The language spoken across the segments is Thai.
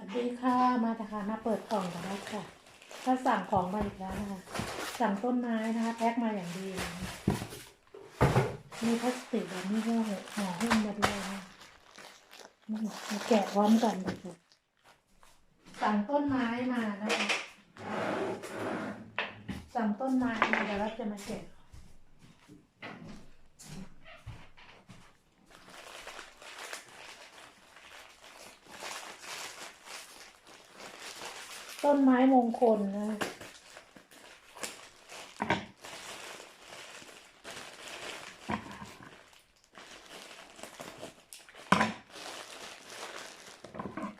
วัสดีค่ะ มาจากค่ะมาเปิดกล่องกันแล้วค่ะ ถ้าสั่งของมาอีกแล้วนะคะ สั่งต้นไม้นะคะแพ็คมาอย่างดี มีพลาสติกแบบนี้ก็ห่อหุ้มมาด้วยนะมาแกะพร้อมกันเลยค่ะสั่งต้นไม้มานะคะ สั่งต้นไม้มาเดี๋ยวเราจะมาแกะ ต้ นไม้มงคลนะ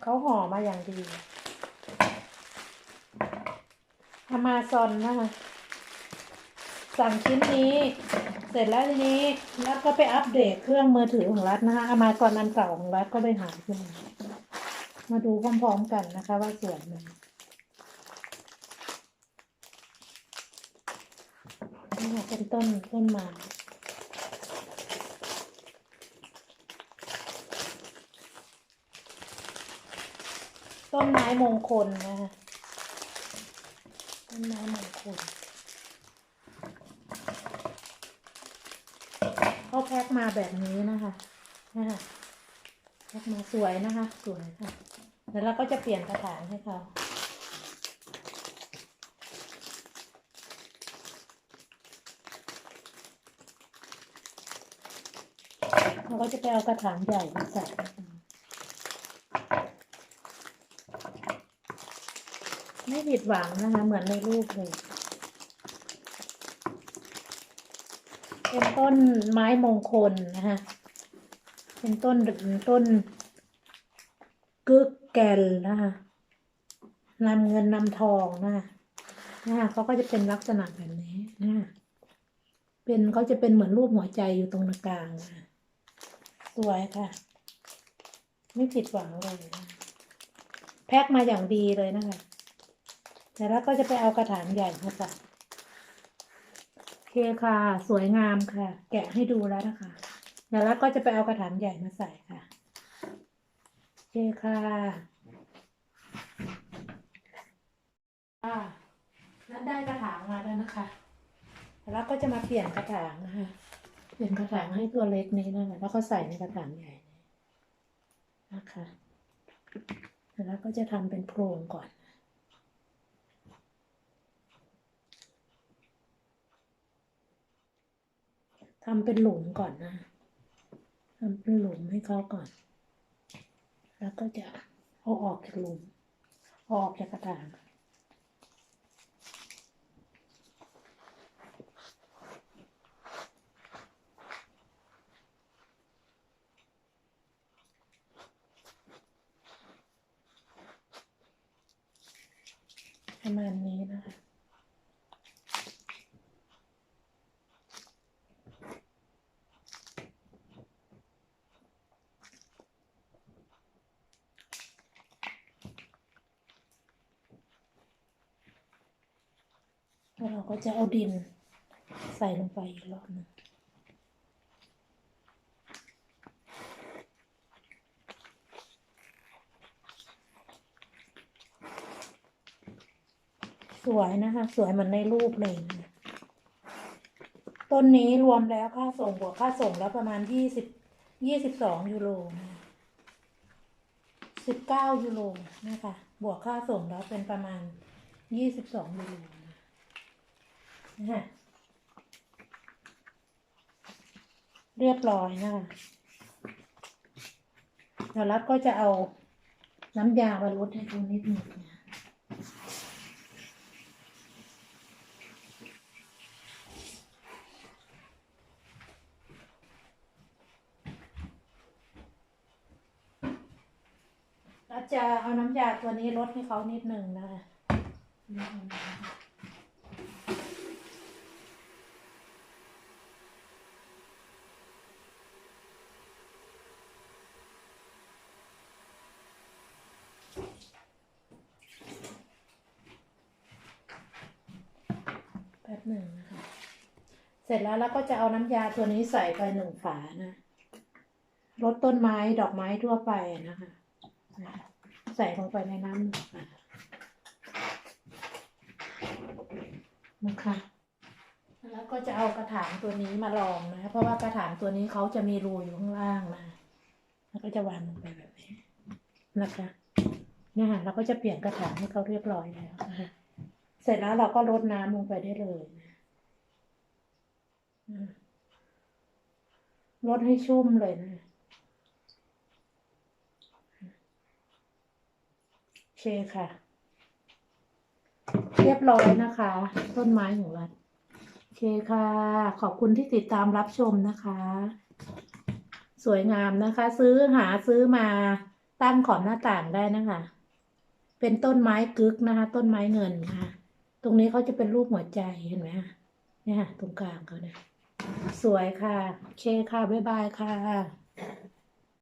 เขาห่อมาอย่างดีอามาซอนนะคะสั่งชิ้นนี้ เสร็จแล้วทีนี้รัฐก็ไปอัปเดตเครื่องมือถือของรัฐนะคะอมาซอนอันเก่าของรัฐก็ไปหายขึ้นมามาดูพร้อมๆกันนะคะว่าสวยไหม นี่ค่ะเป็นต้นต้นไม้ต้นไม้มงคลนะคะต้นไม้มงคลเขาแพ็คมาแบบนี้นะคะนะคะแพ็คมาสวยนะคะ สวยค่ะเดี๋ยวเราก็จะเปลี่ยนกระถางให้เขา เราก็จะไปเอากระถางใหญ่มาใส่ไม่ผิดหวังนะคะ เหมือนในรูปเลยเป็นต้นไม้มงคลนะคะ เป็นต้นต้นกึกแกนนะคะนำเงินนำทองนะคะนะคะเขาก็จะเป็นลักษณะแบบนี้นะะเป็นเขาจะเป็นเหมือนรูปหัวใจอยู่ตรงกลางนะะ สวยค่ะ ไม่ผิดหวังเลย แพ็คมาอย่างดีเลยนะคะแต่แล้วก็จะไปเอากระถางใหญ่มาใส่โอเคค่ะ สวยงามค่ะ แกะให้ดูแล้วนะคะเดี๋ยวแล้วก็จะไปเอากระถางใหญ่มาใส่ค่ะโอเคค่ะอ่าแล้วได้กระถางมาแล้วนะคะ แล้วก็จะมาเปลี่ยนกระถางนะคะ เปลี่ยนกระถางให้ตัวเล็กนี้นะคะ แล้วก็ใส่ในกระถางใหญ่นะคะ แล้วก็จะทำเป็นโพรงก่อนทำเป็นหลุมก่อนนะทำเป็นหลุมให้เขาก่อน แล้วก็จะเอาออกจากหลุม ออกจากกระถาง ประมาณนี้นะคะแล้วเราก็จะเอาดินใส่ลงไปอีกรอบหนึง สวยนะคะ สวยเหมือนในรูปเลยนะต้นนี้รวมแล้วค่าส่งบวกค่าส่งแล้วประมาณยี่สิบยี่สิบสองยูโรนะสิบเก้ายูโรนะคะ บวกค่าส่งแล้วเป็นประมาณยี่สิบสองยูโรนะนะคะเรียบร้อยนะคะเดี๋ยวรัดก็จะเอาน้ำยามาลดให้ดูนิดหนึ่งนะ จะเอาน้ำยาตัวนี้ลดให้เขานิดหนึ่งนะคะนิดหนึ่งนะคะแป๊บหนึ่งนะคะ เสร็จแล้วเราก็จะเอาน้ำยาตัวนี้ใส่ไปหนึ่งฝานะ ลดต้นไม้ดอกไม้ทั่วไปนะคะนะคะ ใส่ลงไปในน้ำนะคะ แล้วก็จะเอากระถางตัวนี้มาลองนะ เพราะว่ากระถางตัวนี้เขาจะมีรูอยู่ข้างล่างนะแล้วก็จะวางลงไปแบบนี้นะคะเนี่ยค่ะเราก็จะเปลี่ยนกระถางให้เขาเรียบร้อยแล้วนะคะเสร็จแล้วเราก็รดน้ำลงไปได้เลยนะอืมรดให้ชุ่มเลยนะโอ เคค่ะ เรียบร้อยนะคะ ต้นไม้ของรัฐโอเคค่ะ ขอบคุณที่ติดตามรับชมนะคะ สวยงามนะคะ ซื้อหาซื้อมาตั้งขอบหน้าต่างได้นะคะ เป็นต้นไม้กึกนะคะ ต้นไม้เงินนะคะตรงนี้เขาจะเป็นรูปหัวใจเห็นไหมคะเนี่ยค่ะตรงกลางเขาเนี่ยสวยค่ะโอเคค่ะ บ๊ายบายค่ะ